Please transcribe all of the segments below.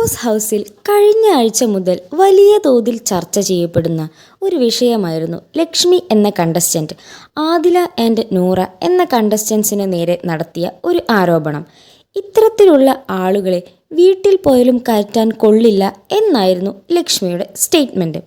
Boss ഹൗസിൽ കഴിഞ്ഞ ആഴ്ച മുതൽ വലിയ തോതിൽ ചർച്ച ചെയ്യപ്പെടുന്ന ഒരു വിഷയമായിരുന്നു ലക്ഷ്മി എന്ന കണ്ടസ്റ്റന്റ് ആദില ആൻഡ് നൂറ എന്ന കണ്ടസ്റ്റൻസിന് നേരെ നടത്തിയ ഒരു ആരോപണം. ഇത്തരത്തിലുള്ള ആളുകളെ വീട്ടിൽ പോയാലും കയറ്റാൻ കൊള്ളില്ല എന്നായിരുന്നു ലക്ഷ്മിയുടെ സ്റ്റേറ്റ്മെന്റ്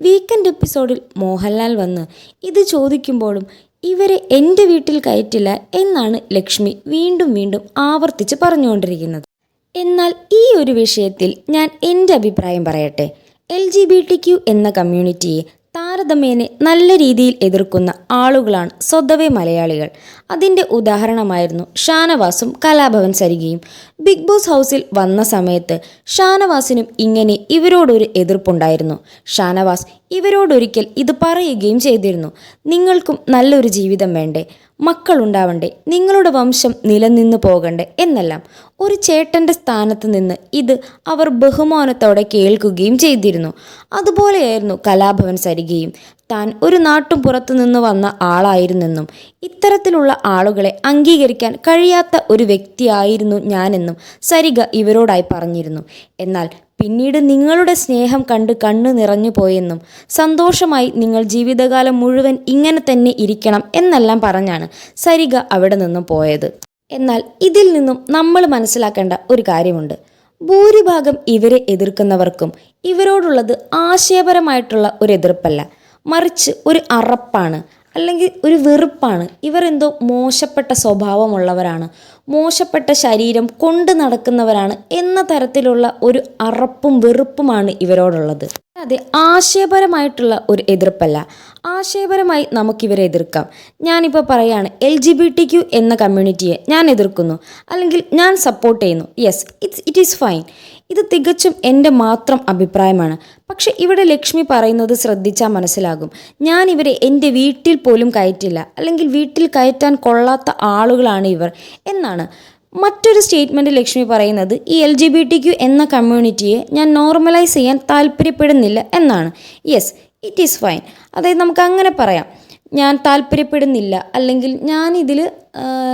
വീക്കെൻഡ് എപ്പിസോഡിൽ മോഹൻലാൽ വന്ന് ഇത് ചോദിക്കുമ്പോഴും ഇവരെ എന്റെ വീട്ടിൽ കയറ്റില്ല എന്നാണ് ലക്ഷ്മി വീണ്ടും വീണ്ടും ആവർത്തിച്ച് പറഞ്ഞുകൊണ്ടിരിക്കുന്നത്. എന്നാൽ ഈ ഒരു വിഷയത്തിൽ ഞാൻ എന്റെ അഭിപ്രായം പറയട്ടെ. L G B T Q എന്ന കമ്മ്യൂണിറ്റിയെ താരതമ്യേനെ നല്ല രീതിയിൽ എതിർക്കുന്ന ആളുകളാണ് സ്വതവേ മലയാളികൾ. അതിന്റെ ഉദാഹരണമായിരുന്നു ഷാനവാസും കലാഭവൻ സരികയും. ബിഗ് ബോസ് ഹൗസിൽ വന്ന സമയത്ത് ഷാനവാസിനും ഇങ്ങനെ ഇവരോടൊരു എതിർപ്പുണ്ടായിരുന്നു. ഷാനവാസ് ഇവരോടൊരിക്കൽ ഇത് പറയുകയും ചെയ്തിരുന്നു. നിങ്ങൾക്കും നല്ലൊരു ജീവിതം വേണ്ടേ. മക്കളുണ്ടാവണ്ടേ. നിങ്ങളുടെ വംശം നിലനിന്ന് പോകണ്ടേ എന്നെല്ലാം. ഒരു ചേട്ടന്റെ സ്ഥാനത്ത് നിന്ന് ഇത് അവർ ബഹുമാനത്തോടെ കേൾക്കുകയും ചെയ്തിരുന്നു. അതുപോലെയായിരുന്നു കലാഭവൻ സരികയും. താൻ ഒരു നാട്ടും പുറത്തു നിന്ന് വന്ന ആളായിരുന്നെന്നും ഇത്തരത്തിലുള്ള ആളുകളെ അംഗീകരിക്കാൻ കഴിയാത്ത ഒരു വ്യക്തിയായിരുന്നു ഞാനെന്നും സരിക ഇവരോടായി പറഞ്ഞിരുന്നു. എന്നാൽ പിന്നീട് നിങ്ങളുടെ സ്നേഹം കണ്ട് കണ്ണ് നിറഞ്ഞു പോയെന്നും സന്തോഷമായി നിങ്ങൾ ജീവിതകാലം മുഴുവൻ ഇങ്ങനെ തന്നെ ഇരിക്കണം എന്നെല്ലാം പറഞ്ഞാണ് സരിഗ അവിടെ നിന്നും പോയത്. എന്നാൽ ഇതിൽ നിന്നും നമ്മൾ മനസ്സിലാക്കേണ്ട ഒരു കാര്യമുണ്ട്. ഭൂരിഭാഗം ഇവരെ എതിർക്കുന്നവർക്കും ഇവരോടുള്ളത് ആശയപരമായിട്ടുള്ള ഒരു എതിർപ്പല്ല. മറിച്ച് ഒരു അറപ്പാണ്. അല്ലെങ്കിൽ ഒരു വെറുപ്പാണ്. ഇവർ എന്തോ മോശപ്പെട്ട സ്വഭാവമുള്ളവരാണ്. മോശപ്പെട്ട ശരീരം കൊണ്ടു നടക്കുന്നവരാണ് എന്ന തരത്തിലുള്ള ഒരു അറപ്പും വെറുപ്പുമാണ് ഇവരോടുള്ളത്. അതെ ആശയപരമായിട്ടുള്ള ഒരു എതിർപ്പല്ല. ആശയപരമായി നമുക്കിവരെ എതിർക്കാം. ഞാനിപ്പോൾ പറയുകയാണ് L G B T Q എന്ന കമ്മ്യൂണിറ്റിയെ ഞാൻ എതിർക്കുന്നു. അല്ലെങ്കിൽ ഞാൻ സപ്പോർട്ട് ചെയ്യുന്നു. Yes it's it is fine ഇത് തികച്ചും എന്റെ മാത്രം അഭിപ്രായമാണ്. പക്ഷെ ഇവിടെ ലക്ഷ്മി പറയുന്നത് ശ്രദ്ധിച്ചാൽ മനസ്സിലാകും. ഞാൻ ഇവരെ എന്റെ വീട്ടിൽ പോലും കയറ്റില്ല. അല്ലെങ്കിൽ വീട്ടിൽ കയറ്റാൻ കൊള്ളാത്ത ആളുകളാണ് ഇവർ എന്നാണ്. മറ്റൊരു സ്റ്റേറ്റ്മെന്റ് ലക്ഷ്മി പറയുന്നത് ഈ L G B T Q എന്ന കമ്മ്യൂണിറ്റിയെ ഞാൻ നോർമലൈസ് ചെയ്യാൻ താല്പര്യപ്പെടുന്നില്ല എന്നാണ്. Yes it is fine. അതായത് നമുക്ക് അങ്ങനെ പറയാം. ഞാൻ താല്പര്യപ്പെടുന്നില്ല. അല്ലെങ്കിൽ ഞാൻ ഇതിൽ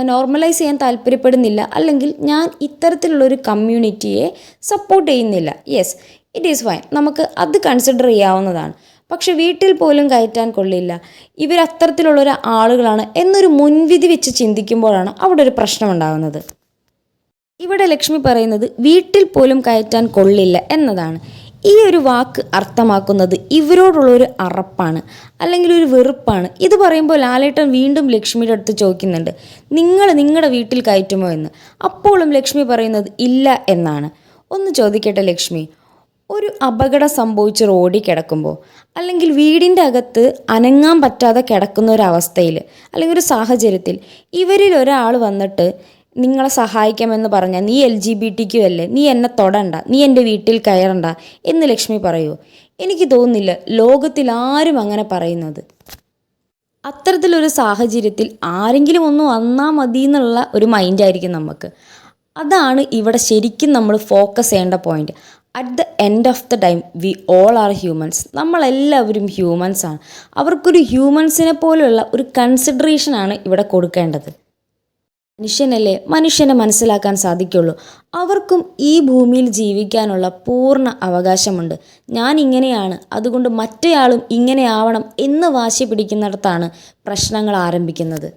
നോർമലൈസ് ചെയ്യാൻ താല്പര്യപ്പെടുന്നില്ല. അല്ലെങ്കിൽ ഞാൻ ഇത്തരത്തിലുള്ളൊരു കമ്മ്യൂണിറ്റിയെ സപ്പോർട്ട് ചെയ്യുന്നില്ല. യെസ് ഇറ്റ് ഈസ് ഫൈൻ നമുക്ക് അത് കൺസിഡർ ചെയ്യാവുന്നതാണ്. പക്ഷെ വീട്ടിൽ പോലും കയറ്റാൻ കൊള്ളില്ല. ഇവർ അത്തരത്തിലുള്ളൊരു ആളുകളാണ് എന്നൊരു മുൻവിധി വെച്ച് ചിന്തിക്കുമ്പോഴാണ് അവിടെ ഒരു പ്രശ്നമുണ്ടാകുന്നത് ഇവിടെ ലക്ഷ്മി പറയുന്നത് വീട്ടിൽ പോലും കയറ്റാൻ കൊള്ളില്ല എന്നതാണ്. ഈ ഒരു വാക്ക് അർത്ഥമാക്കുന്നത് ഇവരോടുള്ള ഒരു അറപ്പാണ് അല്ലെങ്കിൽ ഒരു വെറുപ്പാണ്. ഇത് പറയുമ്പോൾ ലാലേട്ടൻ വീണ്ടും ലക്ഷ്മിയുടെ അടുത്ത് ചോദിക്കുന്നുണ്ട് നിങ്ങൾ നിങ്ങളുടെ വീട്ടിൽ കയറ്റുമോ എന്ന്? അപ്പോഴും ലക്ഷ്മി പറയുന്നത് ഇല്ല എന്നാണ്. ഒന്ന് ചോദിക്കട്ടെ ലക്ഷ്മി ഒരു അപകടം സംഭവിച്ച് റോഡിൽ കിടക്കുമ്പോൾ അല്ലെങ്കിൽ വീടിന്റെ അകത്ത് അനങ്ങാൻ പറ്റാതെ കിടക്കുന്ന ഒരു അവസ്ഥയിൽ അല്ലെങ്കിൽ ഒരു സാഹചര്യത്തിൽ ഇവരിൽ ഒരാൾ വന്നിട്ട് നിങ്ങളെ സഹായിക്കാമെന്ന് പറഞ്ഞാൽ നീ എൽ ജി ബി ടിക്കു അല്ലേ? നീ എന്നെ തൊടണ്ട. നീ എന്റെ വീട്ടിൽ കയറണ്ട എന്ന് ലക്ഷ്മി പറയൂ. എനിക്ക് തോന്നുന്നില്ല ലോകത്തിൽ ആരും അങ്ങനെ പറയുന്നത്. അത്തരത്തിലൊരു സാഹചര്യത്തിൽ ആരെങ്കിലും ഒന്ന് വന്നാൽ മതി എന്നുള്ള ഒരു മൈൻഡായിരിക്കും നമുക്ക് അതാണ് ഇവിടെ ശരിക്കും നമ്മൾ ഫോക്കസ് ചെയ്യേണ്ട point at the end of the time we all are humans നമ്മളെല്ലാവരും ഹ്യൂമൻസ് ആണ്. അവർക്കൊരു ഹ്യൂമൻസിനെ പോലെയുള്ള ഒരു കൺസിഡറേഷനാണ് ഇവിടെ കൊടുക്കേണ്ടത്. മനുഷ്യനല്ലേ? മനുഷ്യനെ മനസ്സിലാക്കാൻ സാധിക്കുള്ളൂ. അവർക്കും ഈ ഭൂമിയിൽ ജീവിക്കാനുള്ള പൂർണ അവകാശമുണ്ട്. ഞാൻ ഇങ്ങനെയാണ് അതുകൊണ്ട് മറ്റേയാളും ഇങ്ങനെയാവണം എന്ന് വാശി പിടിക്കുന്നിടത്താണ് പ്രശ്നങ്ങൾ ആരംഭിക്കുന്നത്.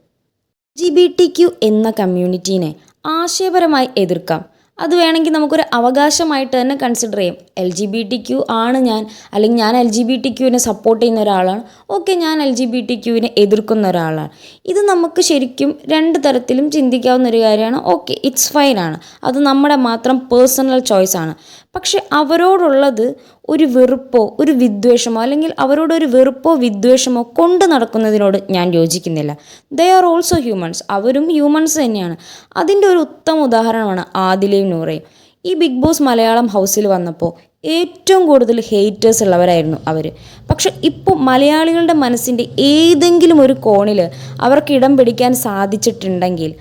ജി ബി ടി ക്യു എന്ന കമ്മ്യൂണിറ്റീനെ ആശയപരമായി എതിർക്കാം. അത് വേണമെങ്കിൽ നമുക്കൊരു അവകാശമായിട്ട് തന്നെ കൺസിഡർ ചെയ്യും. L G B T Q ആണ് ഞാൻ. അല്ലെങ്കിൽ ഞാൻ എൽ ജി ബി ടി ക്യുവിനെ സപ്പോർട്ട് ചെയ്യുന്ന ഒരാളാണ്. ഓക്കെ ഞാൻ എൽ ജി ബി ടി ക്യുവിനെ എതിർക്കുന്ന ഒരാളാണ്. ഇത് നമുക്ക് ശരിക്കും രണ്ട് തരത്തിലും ചിന്തിക്കാവുന്ന ഒരു കാര്യമാണ്. ഓക്കെ ഇറ്റ്സ് ഫൈനാണ് അത് നമ്മുടെ മാത്രം പേഴ്സണൽ ചോയ്സാണ് പക്ഷെ അവരോടുള്ളത് ഒരു വെറുപ്പോ ഒരു വിദ്വേഷമോ അല്ലെങ്കിൽ അവരോട് ഒരു വെറുപ്പോ വിദ്വേഷമോ കൊണ്ട് നടക്കുന്നതിനോട് ഞാൻ യോജിക്കുന്നില്ല. ദേ ആർ ഓൾസോ ഹ്യൂമൻസ് അവരും ഹ്യൂമൻസ് തന്നെയാണ്. അതിന്റെ ഒരു ഉത്തമ ഉദാഹരണമാണ് ആദിലയും നൂറയും. ഈ ബിഗ് ബോസ് മലയാളം ഹൗസിൽ വന്നപ്പോൾ ഏറ്റവും കൂടുതൽ ഹേറ്റേഴ്സ് ഉള്ളവരായിരുന്നു അവർ പക്ഷെ ഇപ്പോൾ മലയാളികളുടെ മനസ്സിന്റെ ഏതെങ്കിലും ഒരു കോണിൽ അവർക്ക് ഇടം പിടിക്കാൻ സാധിച്ചിട്ടുണ്ടെങ്കിൽ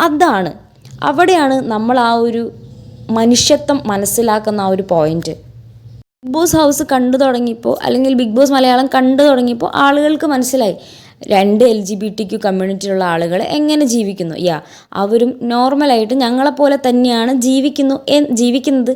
അതാണ്. അവിടെയാണ് നമ്മൾ ആ ഒരു മനുഷ്യത്വം മനസ്സിലാക്കുന്ന ആ ഒരു പോയിന്റ് ബോസ് ഹൗസ് കണ്ടു തുടങ്ങിയപ്പോൾ അല്ലെങ്കിൽ ബിഗ് ബോസ് മലയാളം കണ്ടു തുടങ്ങിയപ്പോൾ ആളുകൾക്ക് മനസ്സിലായി. രണ്ട് L G B T Q കമ്മ്യൂണിറ്റിയിലുള്ള ആളുകൾ എങ്ങനെ ജീവിക്കുന്നു? യാ അവരും നോർമലായിട്ട് ഞങ്ങളെപ്പോലെ തന്നെയാണ് ജീവിക്കുന്നു ജീവിക്കുന്നത്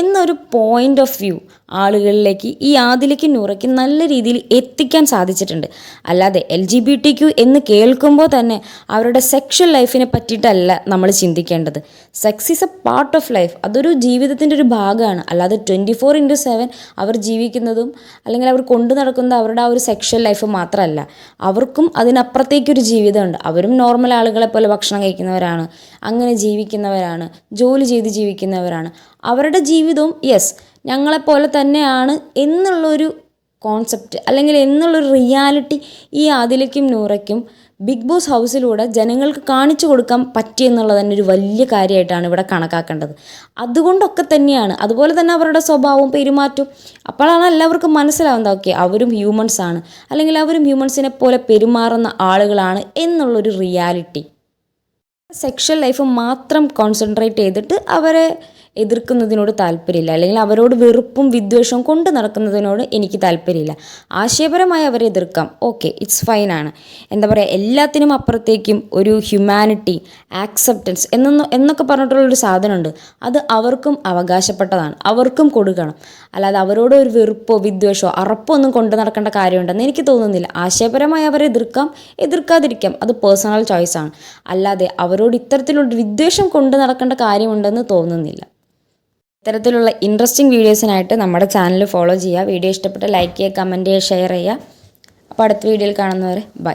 എന്നൊരു പോയിന്റ് ഓഫ് വ്യൂ ആളുകളിലേക്ക് ഈ ആദിലേക്ക് നൂറയ്ക്ക് നല്ല രീതിയിൽ എത്തിക്കാൻ സാധിച്ചിട്ടുണ്ട്. അല്ലാതെ L G B T Q എന്ന് കേൾക്കുമ്പോൾ തന്നെ അവരുടെ സെക്ഷൽ ലൈഫിനെ പറ്റിയിട്ടല്ല നമ്മൾ ചിന്തിക്കേണ്ടത്. Sex is a part of life അതൊരു ജീവിതത്തിന്റെ ഒരു ഭാഗമാണ്. അല്ലാതെ ട്വന്റി ഫോർ ഇന്റു സെവൻ അവർ ജീവിക്കുന്നതും അല്ലെങ്കിൽ അവർ കൊണ്ടു നടക്കുന്നത് അവരുടെ ആ ഒരു സെക്ഷൽ ലൈഫ് മാത്രമല്ല അവർക്കും അതിനപ്പുറത്തേക്കൊരു ജീവിതമുണ്ട്. അവരും നോർമൽ ആളുകളെ പോലെ ഭക്ഷണം കഴിക്കുന്നവരാണ്. അങ്ങനെ ജീവിക്കുന്നവരാണ്. ജോലി ചെയ്ത് ജീവിക്കുന്നവരാണ്. അവരുടെ ജീവിതവും യെസ് ഞങ്ങളെപ്പോലെ തന്നെയാണ് എന്നുള്ളൊരു കോൺസെപ്റ്റ് അല്ലെങ്കിൽ എന്നുള്ളൊരു റിയാലിറ്റി ഈ ആദിലയ്ക്കും നൂറയ്ക്കും ബിഗ് ബോസ് ഹൗസിലൂടെ ജനങ്ങൾക്ക് കാണിച്ചു കൊടുക്കാൻ പറ്റിയെന്നുള്ളത് തന്നെ ഒരു വലിയ കാര്യമായിട്ടാണ് ഇവിടെ കണക്കാക്കേണ്ടത്. അതുകൊണ്ടൊക്കെ തന്നെയാണ്. അതുപോലെ തന്നെ അവരുടെ സ്വഭാവവും പെരുമാറ്റവും. അപ്പോഴാണ് എല്ലാവർക്കും മനസ്സിലാവുന്നത്. ഓക്കെ അവരും ഹ്യൂമൻസ് ആണ്. അല്ലെങ്കിൽ അവരും ഹ്യൂമൻസിനെ പോലെ പെരുമാറുന്ന ആളുകളാണ് എന്നുള്ളൊരു റിയാലിറ്റി സെക്ഷൽ ലൈഫ് മാത്രം കോൺസെൻട്രേറ്റ് ചെയ്തിട്ട് അവരെ എതിർക്കുന്നതിനോട് താല്പര്യമില്ല. അല്ലെങ്കിൽ അവരോട് വെറുപ്പും വിദ്വേഷവും കൊണ്ട് നടക്കുന്നതിനോട് എനിക്ക് താല്പര്യമില്ല. ആശയപരമായി അവരെ എതിർക്കാം. ഓക്കെ ഇറ്റ്സ് ഫൈനാണ് എന്താ പറയുക എല്ലാത്തിനും അപ്പുറത്തേക്കും ഒരു ഹ്യൂമാനിറ്റി ആക്സെപ്റ്റൻസ് എന്നൊന്ന് എന്നൊക്കെ പറഞ്ഞിട്ടുള്ളൊരു സാധനമുണ്ട്. അത് അവർക്കും അവകാശപ്പെട്ടതാണ്. അവർക്കും കൊടുക്കണം. അല്ലാതെ അവരോട് ഒരു വെറുപ്പോ വിദ്വേഷമോ അറപ്പോ ഒന്നും കൊണ്ട് നടക്കേണ്ട കാര്യമുണ്ടെന്ന് എനിക്ക് തോന്നുന്നില്ല. ആശയപരമായി അവരെ എതിർക്കാം. എതിർക്കാതിരിക്കാം. അത് പേഴ്സണൽ ചോയ്സാണ് അല്ലാതെ അവരോട് ഇത്തരത്തിലുള്ള വിദ്വേഷം കൊണ്ടു നടക്കേണ്ട കാര്യമുണ്ടെന്ന് തോന്നുന്നില്ല. ഇത്തരത്തിലുള്ള ഇൻട്രസ്റ്റിംഗ് വീഡിയോസിനായിട്ട് നമ്മുടെ ചാനൽ ഫോളോ ചെയ്യുക. വീഡിയോ ഇഷ്ടപ്പെട്ട ലൈക്ക് ചെയ്യുക കമന്റ് ചെയ്യുക ഷെയർ ചെയ്യുക. അപ്പോൾ അടുത്ത വീഡിയോയിൽ കാണുന്നവരെ ബൈ